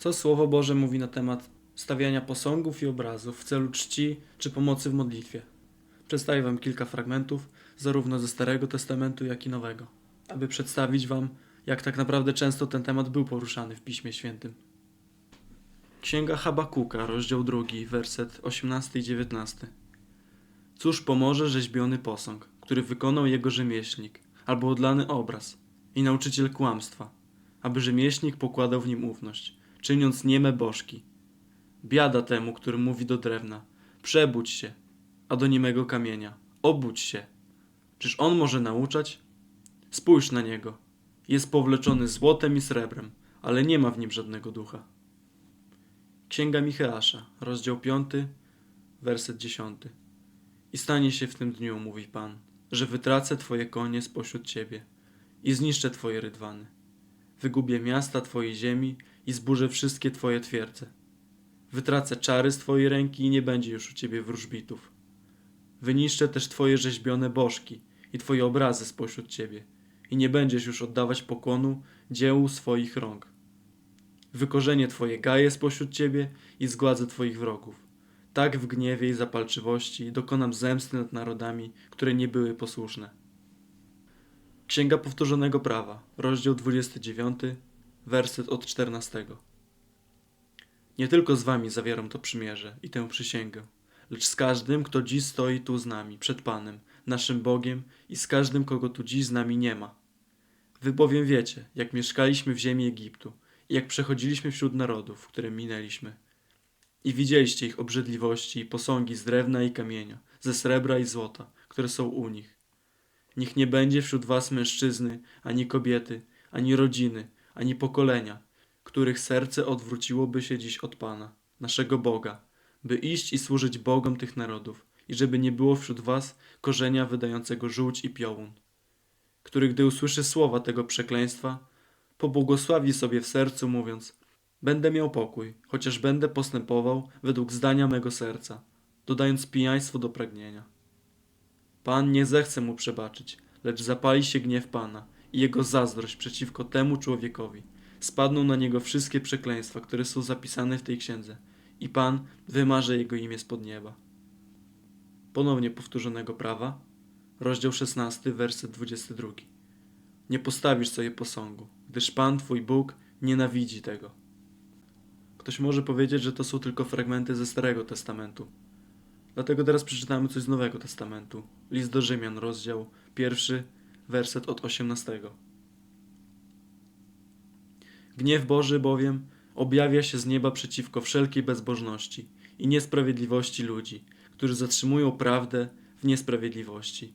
Co Słowo Boże mówi na temat stawiania posągów i obrazów w celu czci czy pomocy w modlitwie? Przedstawię Wam kilka fragmentów, zarówno ze Starego Testamentu, jak i Nowego, aby przedstawić Wam, jak tak naprawdę często ten temat był poruszany w Piśmie Świętym. Księga Habakuka, rozdział 2, werset 18 i 19. Cóż pomoże rzeźbiony posąg, który wykonał jego rzemieślnik, albo odlany obraz i nauczyciel kłamstwa, aby rzemieślnik pokładał w nim ufność, czyniąc nieme bożki. Biada temu, który mówi do drewna, przebudź się, a do niemego kamienia, obudź się. Czyż on może nauczać? Spójrz na niego. Jest powleczony złotem i srebrem, ale nie ma w nim żadnego ducha. Księga Micheasza, rozdział 5, werset 10. I stanie się w tym dniu, mówi Pan, że wytracę Twoje konie spośród Ciebie i zniszczę Twoje rydwany. Wygubię miasta Twojej ziemi i zburzę wszystkie Twoje twierdze. Wytracę czary z Twojej ręki i nie będzie już u Ciebie wróżbitów. Wyniszczę też Twoje rzeźbione bożki i Twoje obrazy spośród Ciebie i nie będziesz już oddawać pokłonu dziełu swoich rąk. Wykorzenię Twoje gaje spośród Ciebie i zgładzę Twoich wrogów. Tak w gniewie i zapalczywości dokonam zemsty nad narodami, które nie były posłuszne. Księga Powtórzonego Prawa, rozdział 29, werset od 14. Nie tylko z wami zawieram to przymierze i tę przysięgę, lecz z każdym, kto dziś stoi tu z nami, przed Panem, naszym Bogiem i z każdym, kogo tu dziś z nami nie ma. Wy bowiem wiecie, jak mieszkaliśmy w ziemi Egiptu i jak przechodziliśmy wśród narodów, które minęliśmy. I widzieliście ich obrzydliwości i posągi z drewna i kamienia, ze srebra i złota, które są u nich. Niech nie będzie wśród was mężczyzny, ani kobiety, ani rodziny, ani pokolenia, których serce odwróciłoby się dziś od Pana, naszego Boga, by iść i służyć Bogom tych narodów, i żeby nie było wśród was korzenia wydającego żółć i piołun, który gdy usłyszy słowa tego przekleństwa, pobłogosławi sobie w sercu, mówiąc: Będę miał pokój, chociaż będę postępował według zdania mego serca, dodając pijaństwo do pragnienia. Pan nie zechce mu przebaczyć, lecz zapali się gniew Pana i jego zazdrość przeciwko temu człowiekowi. Spadną na niego wszystkie przekleństwa, które są zapisane w tej księdze, i Pan wymarze jego imię spod nieba. Ponownie powtórzonego prawa, rozdział 16, werset 22. Nie postawisz sobie posągu, gdyż Pan, Twój Bóg, nienawidzi tego. Ktoś może powiedzieć, że to są tylko fragmenty ze Starego Testamentu. Dlatego teraz przeczytamy coś z Nowego Testamentu. List do Rzymian, rozdział pierwszy, werset od 18. Gniew Boży bowiem objawia się z nieba przeciwko wszelkiej bezbożności i niesprawiedliwości ludzi, którzy zatrzymują prawdę w niesprawiedliwości.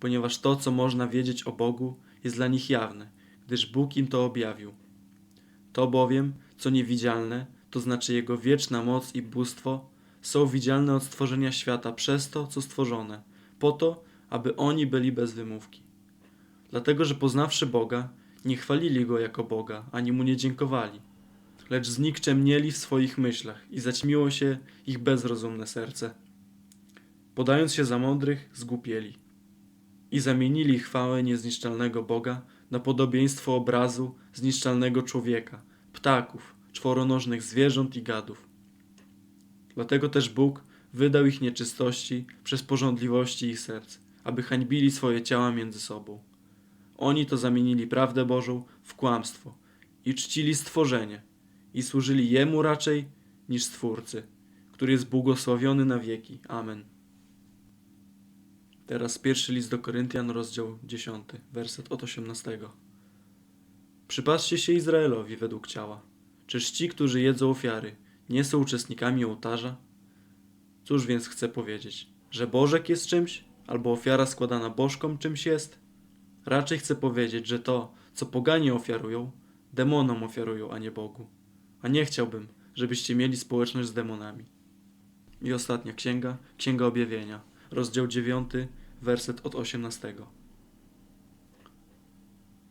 Ponieważ to, co można wiedzieć o Bogu, jest dla nich jawne, gdyż Bóg im to objawił. To bowiem, co niewidzialne, to znaczy Jego wieczna moc i bóstwo, są widzialne od stworzenia świata przez to, co stworzone, po to, aby oni byli bez wymówki. Dlatego, że poznawszy Boga, nie chwalili Go jako Boga, ani Mu nie dziękowali, lecz znikczemnieli w swoich myślach i zaćmiło się ich bezrozumne serce. Podając się za mądrych, zgłupieli i zamienili chwałę niezniszczalnego Boga na podobieństwo obrazu zniszczalnego człowieka, ptaków, czworonożnych zwierząt i gadów. Dlatego też Bóg wydał ich nieczystości przez porządliwości ich serc, aby hańbili swoje ciała między sobą. Oni to zamienili prawdę Bożą w kłamstwo i czcili stworzenie i służyli Jemu raczej niż Stwórcy, który jest błogosławiony na wieki. Amen. Teraz pierwszy list do Koryntian, rozdział 10, werset od 18. Przypatrzcie się Izraelowi według ciała. Czyż ci, którzy jedzą ofiary, nie są uczestnikami ołtarza? Cóż więc chcę powiedzieć? Że Bożek jest czymś? Albo ofiara składana bożkom czymś jest? Raczej chcę powiedzieć, że to, co poganie ofiarują, demonom ofiarują, a nie Bogu. A nie chciałbym, żebyście mieli społeczność z demonami. I ostatnia księga, Księga Objawienia, rozdział 9, werset od 18.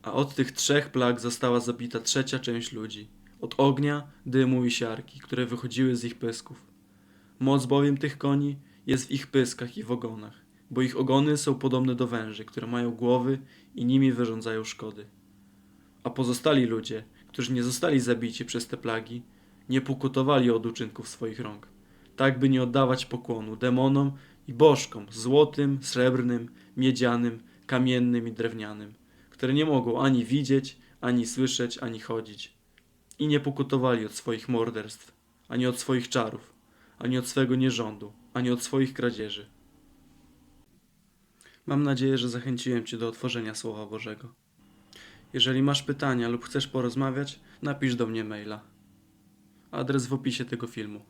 A od tych trzech plag została zabita trzecia część ludzi, od ognia, dymu i siarki, które wychodziły z ich pysków. Moc bowiem tych koni jest w ich pyskach i w ogonach, bo ich ogony są podobne do węży, które mają głowy i nimi wyrządzają szkody. A pozostali ludzie, którzy nie zostali zabici przez te plagi, nie pokutowali od uczynków swoich rąk, tak by nie oddawać pokłonu demonom i bożkom złotym, srebrnym, miedzianym, kamiennym i drewnianym, które nie mogą ani widzieć, ani słyszeć, ani chodzić. I nie pokutowali od swoich morderstw, ani od swoich czarów, ani od swego nierządu, ani od swoich kradzieży. Mam nadzieję, że zachęciłem Cię do otworzenia Słowa Bożego. Jeżeli masz pytania lub chcesz porozmawiać, napisz do mnie maila. Adres w opisie tego filmu.